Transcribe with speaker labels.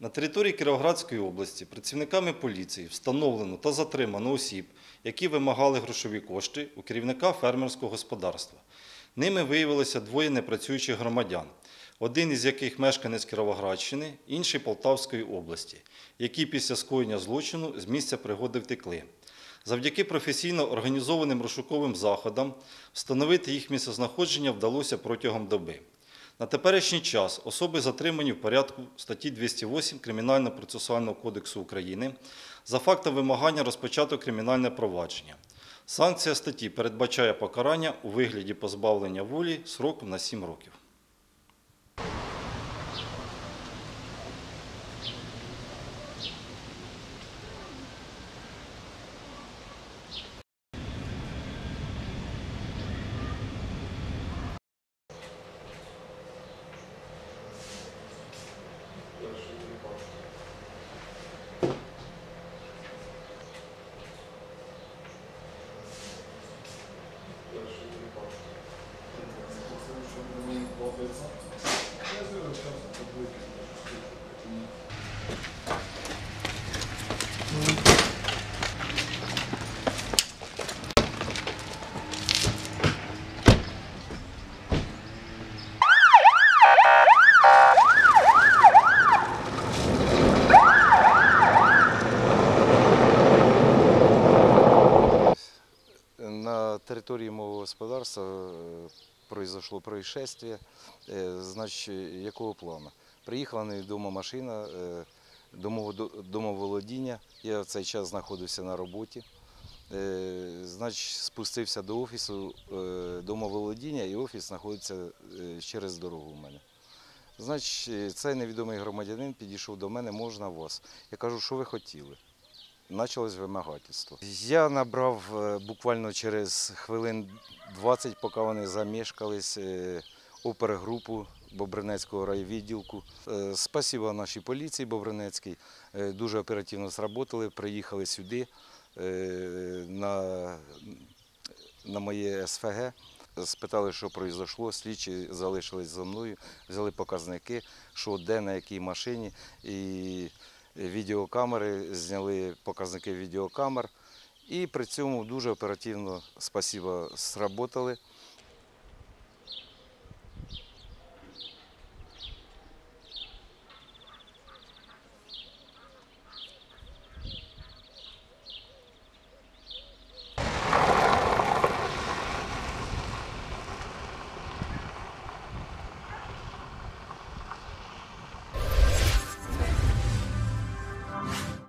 Speaker 1: На території Кіровоградської області працівниками поліції встановлено та затримано осіб, які вимагали грошові кошти у керівника фермерського господарства. Ними виявилося двоє непрацюючих громадян, один із яких мешканець Кіровоградщини, інший Полтавської області, які після скоєння злочину з місця пригоди втекли. Завдяки професійно організованим розшуковим заходам встановити їх місцезнаходження вдалося протягом доби. На теперішній час особи затримані в порядку статті 208 Кримінально-процесуального кодексу України за фактом вимагання розпочато кримінальне провадження. Санкція статті передбачає покарання у вигляді позбавлення волі сроком на 7 років.
Speaker 2: На территории моего господарства э, произошло происшествие. Э, Значит, якого плану? Приїхала невідома машина е, домоволодіння. Я в цей час знаходився на роботі. Е, Значить, спустився до офісу е, домоволодіння, і офіс знаходиться е, через дорогу в мене. Значить, цей невідомий громадянин підійшов до мене, можна вас. Я кажу, що ви хотіли? Почалось вимагательство. Я набрав е, буквально через хвилин 20, поки вони замішкались, е, опергрупу Бобринецького райвідділку. Е, Спасибо нашій поліції Бобринецькій. Дуже оперативно зработали, приїхали сюди на, на моє СФГ. Спитали, що произошло, слідчі залишились за мною, взяли показники, що де, на якій машині. І відеокамери, зняли показники відеокамер. І при цьому дуже оперативно, спасибо, сработали.